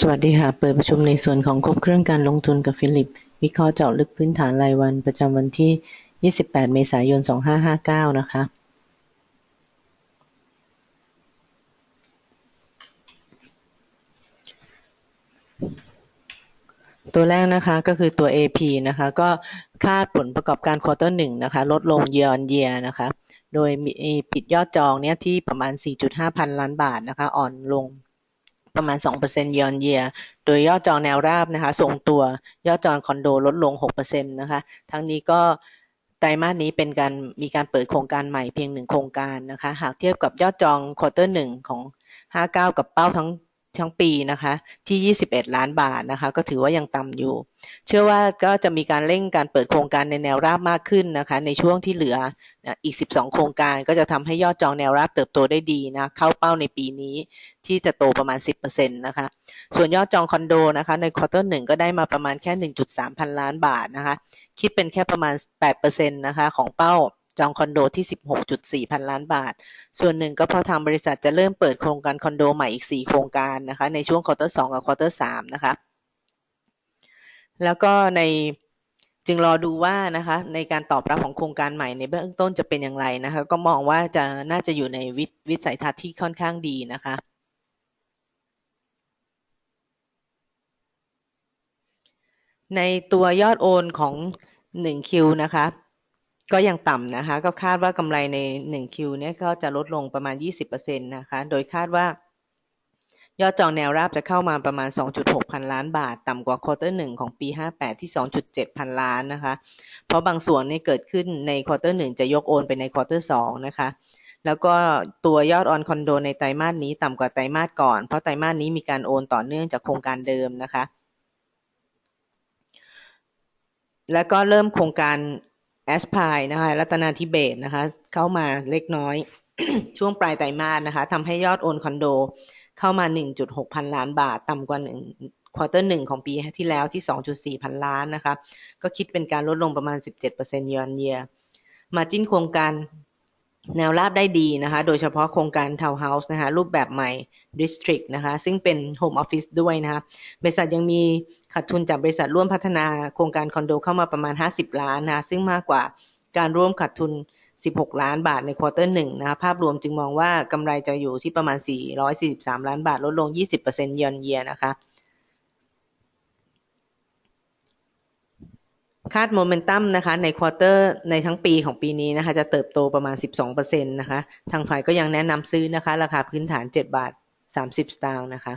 สวัสดีค่ะ เปิดประชุมในส่วนของครบเครื่องการลงทุนกับฟิลิป วิเคราะห์เจาะลึกพื้นฐานรายวันประจำวันที่ 28 เมษายน 2559 นะคะ ตัวแรกนะคะก็คือตัว AP นะคะ ก็คาดผลประกอบการควอเตอร์หนึ่งนะคะ ลดลง year on year นะคะ โดยมีปิดยอดจองเนี่ยที่ประมาณ 4.5 พันล้านบาทนะคะ อ่อนลง ประมาณ 2% year on year โดยยอดจองแนวราบนะคะทรงตัวยอดจองคอนโดลดลง 6%นะคะ ทั้งนี้ก็ไตรมาสนี้เป็นการมีการเปิดโครงการใหม่เพียงหนึ่งโครงการนะคะ หากเทียบกับยอดจองควอเตอร์หนึ่งของ 59 กับเป้าทั้ง ทั้งปีนะคะที่ 21 ล้านบาทนะคะก็ถือว่ายังต่ำอยู่ เชื่อว่าก็จะมีการเร่งการเปิดโครงการในแนวราบมากขึ้นนะคะในช่วงที่เหลืออีก 12 โครงการก็จะทำให้ยอดจองแนวราบเติบโตได้ดีนะเข้าเป้าในปีนี้ที่จะโตประมาณ 10%นะคะส่วนยอดจองคอนโดนะคะในควอเตอร์หนึ่งก็ได้มาประมาณแค่ 1.3 พันล้านบาทนะคะคิดเป็นแค่ประมาณ 8%นะคะของเป้า จองคอนโดที่ 16.4 พันล้านบาท ส่วนหนึ่งก็เพราะทางบริษัทจะเริ่มเปิดโครงการคอนโดใหม่อีก 4 โครงการนะคะ ในช่วงควอเตอร์2กับควอเตอร์3นะคะ แล้วก็ในจึงรอดูว่านะคะในการตอบรับของโครงการใหม่ในเบื้องต้นจะเป็นอย่างไรนะคะ ก็มองว่าจะน่าจะอยู่ในวิวสัยทัศน์ที่ค่อนข้างดีนะคะ ในตัวยอดโอนของ1คิวนะคะ ก็ยังต่ำนะคะ ก็คาดว่ากำไรใน1คิวเนี่ยก็จะลดลงประมาณ 20%นะคะ โดยคาดว่ายอดจองแนวราบจะเข้ามาประมาณ 2.6 พันล้านบาท ต่ำกว่าควอเตอร์หนึ่งของปี 58 ที่ 2.7 พันล้านนะคะ เพราะบางส่วนนี่เกิดขึ้นในควอเตอร์หนึ่งจะยกโอนไปในควอเตอร์สองนะคะ แล้วก็ตัวยอดออนคอนโดในไตรมาสนี้ต่ำกว่าไตรมาสก่อน เพราะไตรมาสนี้มีการโอนต่อเนื่องจากโครงการเดิมนะคะ แล้วก็เริ่มโครงการ แอสพายนะคะรัตนาธิเบศนะคะ เข้ามาเล็กน้อย ช่วงปลายไตรมาสนะคะทำให้ยอดโอนคอนโด เข้ามา 1.6 พันล้านบาท ต่ำกว่า1ควอเตอร์หนึ่งของปีที่แล้วที่ 2.4 พันล้านนะคะ ก็คิดเป็นการลดลงประมาณ 17%เยอนเยียมาจิ้นโครงการ แนวราบได้ดีนะคะ โดยเฉพาะโครงการทาวน์เฮาส์นะคะ รูปแบบใหม่ District นะคะ ซึ่งเป็น Home Office ด้วยนะคะ บริษัทยังมีขาดทุนจากบริษัทร่วมพัฒนาโครงการคอนโดเข้ามาประมาณ 50 ล้านนะซึ่งมากกว่าการร่วมขาดทุน 16 ล้านบาทในควอเตอร์หนึ่งนะคะภาพรวมจึงมองว่ากำไรจะอยู่ที่ประมาณ 443 ล้านบาท ลดลง 20%เยนเยียนะคะ คาดโมเมนตัมนะคะในควอเตอร์ในทั้งปีของปีนี้นะคะ จะเติบโตประมาณ 12%นะคะ ทางฝ่ายก็ยังแนะนำซื้อนะคะ ราคาพื้นฐาน 7 บาท 30 สตางค์นะคะ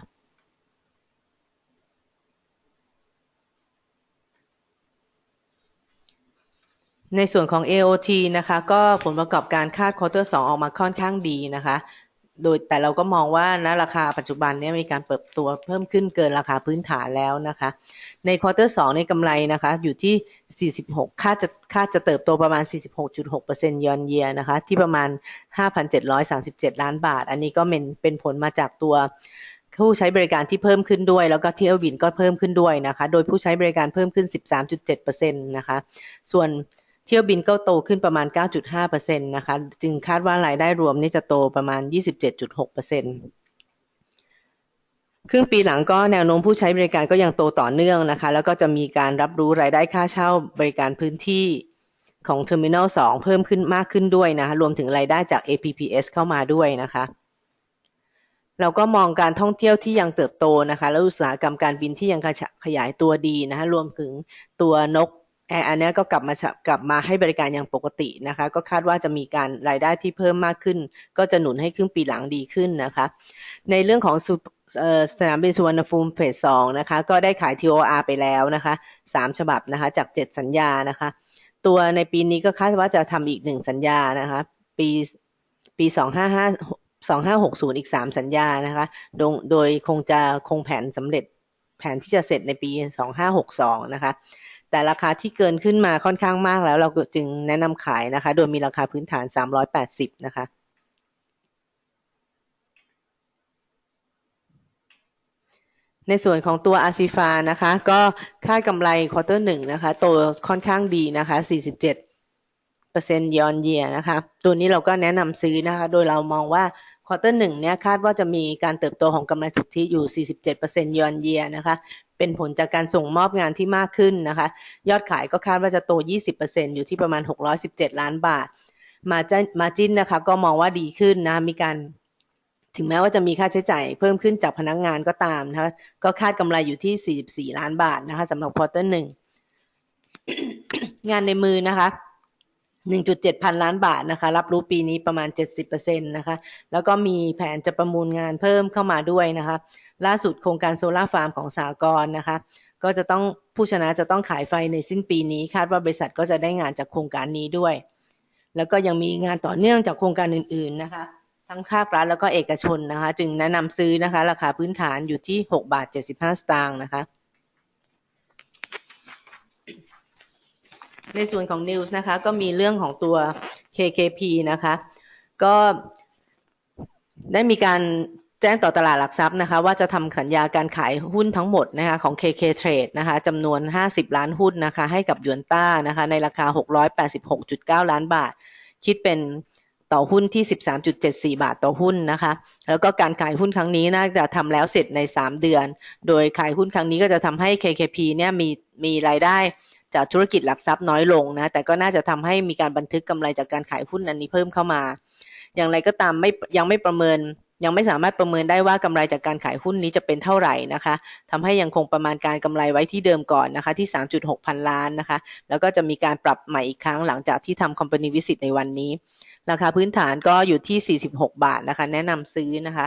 ในส่วนของ AOT นะคะ ก็ผลประกอบการคาดควอเตอร์2ออกมาค่อนข้างดีนะคะ โดยแต่เราก็มองว่านะราคาปัจจุบันนี้มีการเปิดตัวเพิ่มขึ้นเกินราคาพื้นฐานแล้วนะคะ ในควอเตอร์สองในกำไรนะคะ อยู่ที่ 46ค่าจะค่าจะเติบโตประมาณ 46.6%ยอนเยียนะคะ ที่ประมาณ 5,737 ล้านบาท อันนี้ก็เป็นเป็นผลมาจากตัวผู้ใช้บริการที่เพิ่มขึ้นด้วย แล้วก็เที่ยวบินก็เพิ่มขึ้นด้วยนะคะ โดยผู้ใช้บริการเพิ่มขึ้น 13.7%นะคะ ส่วน เที่ยวบินก็โตขึ้นประมาณ 9.5%นะคะ จึงคาดว่ารายได้รวมนี่จะโตประมาณ 27.6%ครึ่งปีหลังก็แนวโน้มผู้ใช้บริการก็ยังโตต่อเนื่องนะคะ แล้วก็จะมีการรับรู้รายได้ค่าเช่าบริการพื้นที่ของ Terminal 2 เพิ่มขึ้นมากขึ้นด้วยนะคะ รวมถึงรายได้จาก APPS เข้ามาด้วยนะคะ เราก็มองการท่องเที่ยวที่ยังเติบโตนะคะ และอุตสาหกรรมการบินที่ยังขยายตัวดีนะคะ รวมถึงตัวนก แอร์อันนี้ก็กลับมากลับมาให้บริการอย่างปกตินะคะ ก็คาดว่าจะมีการรายได้ที่เพิ่มมากขึ้น ก็จะหนุนให้ครึ่งปีหลังดีขึ้นนะคะ ในเรื่องของสนามบินสุวรรณภูมิเฟสสองนะคะ ก็ได้ขาย TOR ไปแล้วนะคะสามฉบับนะคะ จากเจ็ดสัญญานะคะ ตัวในปีนี้ก็คาดว่าจะทำอีกหนึ่งสัญญานะคะ ปีปีสองห้าห้าสองห้าหกศูนย์อีกสามสัญญานะคะ โดยโดยคงจะคงแผนสำเร็จแผนที่จะเสร็จในปีสองห้าหกสองนะคะ แต่ราคาที่เกินขึ้นมาค่อนข้างมากแล้วเราจึงแนะนำขายนะคะ โดยมีราคาพื้นฐาน 380 นะคะในส่วนของตัวอาซิฟานะคะ ก็ค่ากำไรควอเตอร์หนึ่งนะคะโตค่อนข้างดีนะคะ 47เปอร์เซ็นต์ยอนเยียนะคะ ตัวนี้เราก็แนะนำซื้อนะคะ โดยเรามองว่าควอเตอร์หนึ่งเนี่ยคาดว่าจะมีการเติบโตของกำไรสุทธิอยู่ 47% year on year นะคะ เป็นผลจากการส่งมอบงานที่มากขึ้นนะคะ ยอดขายก็คาดว่าจะโต 20%อยู่ที่ประมาณ 617 ล้านบาท มาจมาจินนะคะ ก็มองว่าดีขึ้นนะ มีการถึงแม้ว่าจะมีค่าใช้จ่ายเพิ่มขึ้นจากพนักงงานก็ตามนะคะก็คาดกำไรอยู่ที่ 44 ล้านบาทนะคะสำหรับควอเตอร์หนึ่งงานในมือนะคะ 1.7 พันล้านบาทนะคะ รับรู้ปีนี้ประมาณ 70%นะคะ แล้วก็มีแผนจะประมูลงานเพิ่มเข้ามาด้วยนะคะ ล่าสุดโครงการโซลาร์ฟาร์มของสากรนะคะ ก็จะต้องผู้ชนะจะต้องขายไฟในสิ้นปีนี้ คาดว่าบริษัทก็จะได้งานจากโครงการนี้ด้วย แล้วก็ยังมีงานต่อเนื่องจากโครงการอื่น ๆนะคะ ทั้งภาครัฐแล้วก็เอกชนนะคะ จึงแนะนำซื้อนะคะ ราคาพื้นฐานอยู่ที่ 6 บาท 75 สตางค์นะคะ ในส่วนของ News นะคะ ก็มีเรื่องของตัว KKP นะคะ ก็ได้มีการแจ้งต่อตลาดหลักทรัพย์นะคะ ว่าจะทำสัญญาการขายหุ้นทั้งหมดนะคะของ KK Trade นะคะจำนวน 50 ล้านหุ้นนะคะ ให้กับยวนต้านะคะ ในราคา 686.9 ล้านบาท คิดเป็นต่อหุ้นที่ 13.74 บาทต่อหุ้นนะคะ แล้วก็การขายหุ้นครั้งนี้น่าจะทำแล้วเสร็จใน 3 เดือน โดยขายหุ้นครั้งนี้ก็จะทำให้ KKP เนี่ยมีมีรายได้ จากธุรกิจหลักทรัพย์น้อยลงนะ แต่ก็น่าจะทำให้มีการบันทึกกำไรจากการขายหุ้นอันนี้เพิ่มเข้ามา อย่างไรก็ตามไม่ยังไม่ประเมินยังไม่สามารถประเมินได้ว่ากำไรจากการขายหุ้นนี้จะเป็นเท่าไหร่นะคะทำให้ยังคงประมาณการกำไรไว้ที่เดิมก่อนนะคะ ที่ 3.6 พันล้านนะคะ แล้วก็จะมีการปรับใหม่อีกครั้งหลังจากที่ทำ Company Visit ในวันนี้ ราคาพื้นฐานก็อยู่ที่ 46 บาทนะคะ แนะนำซื้อนะคะ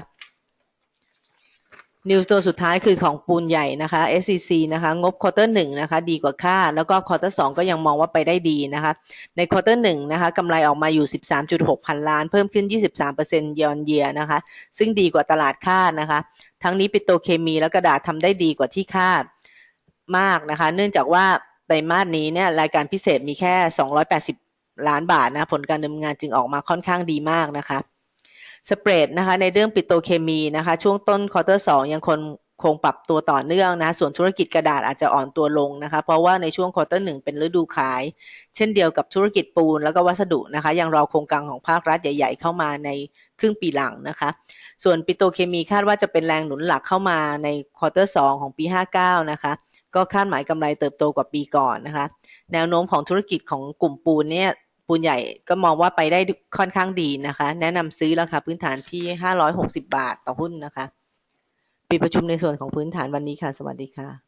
นิวส์ตัวสุดท้ายคือของปูนใหญ่นะคะ SCC นะคะ งบควอเตอร์หนึ่งนะคะ ดีกว่าคาดแล้วก็ควอเตอร์สองก็ยังมองว่าไปได้ดีนะคะ ในควอเตอร์หนึ่งนะคะกำไรออกมาอยู่ 13.6 พันล้าน เพิ่มขึ้น 23% year on year นะคะ ซึ่งดีกว่าตลาดคาดนะคะ ทั้งนี้ปิโตเคมีและกระดาษทำได้ดีกว่าที่คาดมากนะคะ เนื่องจากว่าไตรมาสนี้เนี่ยรายการพิเศษมีแค่ 280 ล้านบาทนะ ผลการดำเนินงานจึงออกมาค่อนข้างดีมากนะคะ สเปรดนะคะในเรื่องปิโตเคมีนะคะช่วงต้นควอเตอร์สองยังคงคงปรับตัวต่อเนื่องนะส่วนธุรกิจกระดาษอาจจะอ่อนตัวลงนะคะเพราะว่าในช่วงควอเตอร์หนึ่งเป็นฤดูขาย เช่นเดียวกับธุรกิจปูนแล้วก็วัสดุนะคะยังรอโครงการของภาครัฐใหญ่ ๆ เข้ามาในครึ่งปีหลังนะคะส่วนปิโตเคมีคาดว่าจะเป็นแรงหนุนหลักเข้ามาในควอเตอร์สองของปี 59 นะคะก็คาดหมายกำไรเติบโตกว่าปีก่อนนะคะแนวโน้มของธุรกิจของกลุ่มปูนเนี่ย ปูนใหญ่ก็มองว่าไปได้ค่อนข้างดีนะคะ แนะนำซื้อราคาพื้นฐานที่ 560 บาทต่อหุ้นนะคะ ปิดประชุมในส่วนของพื้นฐานวันนี้ค่ะ สวัสดีค่ะ